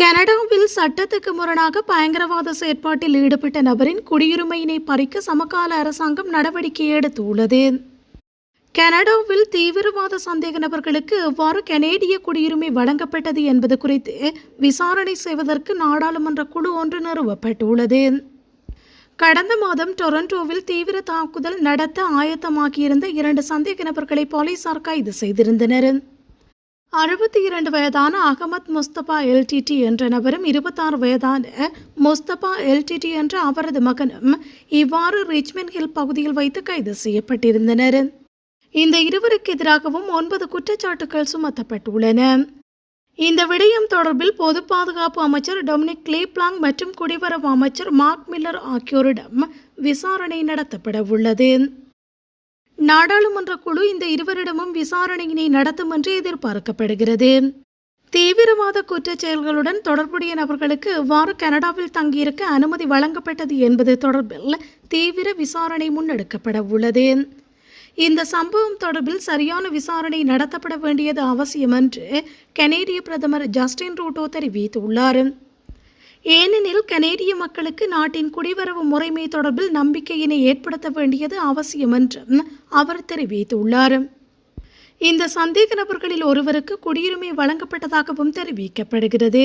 கனடாவில் சட்டத்துக்கு முரணாக பயங்கரவாத செயற்பாட்டில் ஈடுபட்ட நபரின் குடியுரிமையினை பறிக்க சமகால அரசாங்கம் நடவடிக்கை எடுத்துள்ளது. கனடாவில் தீவிரவாத சந்தேக நபர்களுக்கு எவ்வாறு கனேடிய குடியுரிமை வழங்கப்பட்டது என்பது குறித்து விசாரணை செய்வதற்கு நாடாளுமன்ற குழு ஒன்று நிறுவப்பட்டுள்ளது. கடந்த மாதம் டொரண்டோவில் தீவிர தாக்குதல் நடத்த ஆயத்தமாகியிருந்த இரண்டு சந்தேக நபர்களை போலீசார் கைது செய்திருந்தனர். அறுபத்தி இரண்டு வயதான அகமத் முஸ்தபா எல்டிடி என்ற நபரும் இருபத்தாறு வயதான முஸ்தபா எல்டிடி என்ற அவரது மகனும் இவ்வாறு ரிச்மண்ட் ஹில் பகுதியில் வைத்து கைது செய்யப்பட்டிருந்தனர். இந்த இருவருக்கு எதிராகவும் ஒன்பது குற்றச்சாட்டுகள் சுமத்தப்பட்டுள்ளன. இந்த விடயம் தொடர்பில் பொது பாதுகாப்பு அமைச்சர் டொமினிக் கிளீப்லாங் மற்றும் குடிவரவு அமைச்சர் மார்க் மில்லர் ஆகியோரிடம் விசாரணை நடத்தப்பட உள்ளது நாடாளுமன்ற குழு இந்த இருவரிடமும் விசாரணையினை நடத்தும் என்று எதிர்பார்க்கப்படுகிறது. தீவிரவாத குற்றச் செயல்களுடன் தொடர்புடைய நபர்களுக்கு எவ்வாறு கனடாவில் தங்கியிருக்க அனுமதி வழங்கப்பட்டது என்பது தொடர்பில் தீவிர விசாரணை முன்னெடுக்கப்பட உள்ளது. இந்த சம்பவம் தொடர்பில் சரியான விசாரணை நடத்தப்பட வேண்டியது அவசியம் என்று கனேடிய பிரதமர் ஜஸ்டின் ரூட்டோ தெரிவித்துள்ளார். ஏனெனில் கனேடிய மக்களுக்கு நாட்டின் குடிவரவு முறைமை தொடர்பில் நம்பிக்கையினை ஏற்படுத்த வேண்டியது அவசியம் என்றும் அவர் தெரிவித்துள்ளார். இந்த சந்தேக நபர்களில் ஒருவருக்கு குடியுரிமை வழங்கப்பட்டதாகவும் தெரிவிக்கப்படுகிறது.